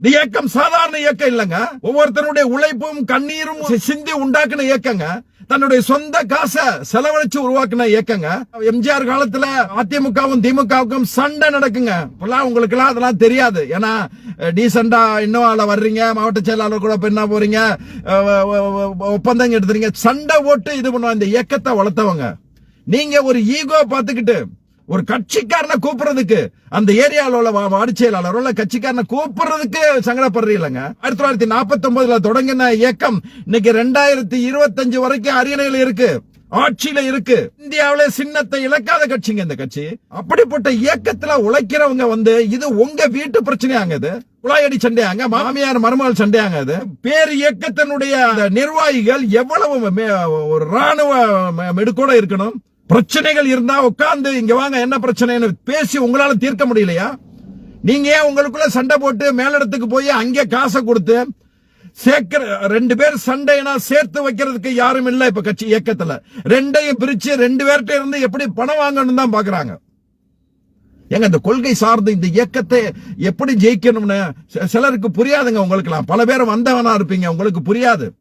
இந்த இயக்கம் சாதாரண இயக்கம் இல்லங்க. ஒவ்வொருத்தருடைய உழைப்பும் கண்ணீரும் சிந்தி உண்டாக்குன இயக்கங்க. தன்னுடைய சொந்த காசை செலவழிச்சு உருவாக்குன இயக்கங்க. எம்ஜிஆர் காலத்துல அதிமுகவும் திமுகவுக்கும் சண்டை நடக்குங்க. இப்பெல்லாம் உங்களுக்கு எல்லாம் அதெல்லாம் தெரியாது. ஏன்னா டீசெண்டா இன்னோவால வர்றீங்க மாவட்ட செயலாளர் கூட இப்ப என்ன போறீங்க ஒப்பந்தம் எடுத்துறீங்க. சண்டை ஓட்டு இது பண்ணுவோம் இந்த இயக்கத்தை வளர்த்தவங்க. நீங்க ஒரு ஈகோ பார்த்துக்கிட்டு ஒரு கட்சிக்காரனை கூப்பிடுறதுக்கு அந்த ஏரியால உள்ள வா- வார்டு உள்ள கட்சிக்காரனை கூப்பிடுறதுக்கு சங்கடப்படுறீங்களங்க. ஆயிரத்தி தொள்ளாயிரத்தி நாற்பத்தி ஒன்பதுல தொடங்கின இயக்கம் இன்னைக்கு ரெண்டாயிரத்தி இருபத்தஞ்சு வரைக்கும் அரியணையில் இருக்கு. ஆட்சியில இருக்கு. இந்தியாவில சின்னத்தை இழக்காத கட்சிங்க இந்த கட்சி. அப்படிப்பட்ட இயக்கத்துல உழைக்கிறவங்க வந்து இது உங்க வீட்டு பிரச்சனையாங்க இது. குழாயடி சண்டையாங்க மாமியார் மருமகள் சண்டையாங்க இது. பேர் இயக்கத்தினுடைய நிர்வாகிகள் எவ்வளவு ஒரு ராணுவ மெடுக்கோட இருக்கணும். பிரச்சனைகள் இருந்தா உட்கார்ந்து இங்க வாங்க என்ன பிரச்சனைன்னு பேசி உங்களால தீர்க்க முடியலையா? நீங்க ஏன் உங்களுக்குள்ள சண்டை போட்டு மேலிடத்துக்கு போய் அங்கே காசை கொடுத்து சேர்க்கிற ரெண்டு பேர் சண்டைனா சேர்த்து வைக்கிறதுக்கு யாரும் இல்லை இப்ப கட்சி இயக்கத்துல. ரெண்டையும் பிரிச்சு ரெண்டு பேர்கிட்ட இருந்து எப்படி பணம் வாங்கணும் தான் பாக்குறாங்க. ஏங்க இந்த கொள்கை சார்ந்து இந்த இயக்கத்தை எப்படி ஜெயிக்கணும்னு சிலருக்கு புரியாதுங்க. உங்களுக்குலாம் பல பேர் வந்தவனா இருப்பீங்க உங்களுக்கு புரியாது.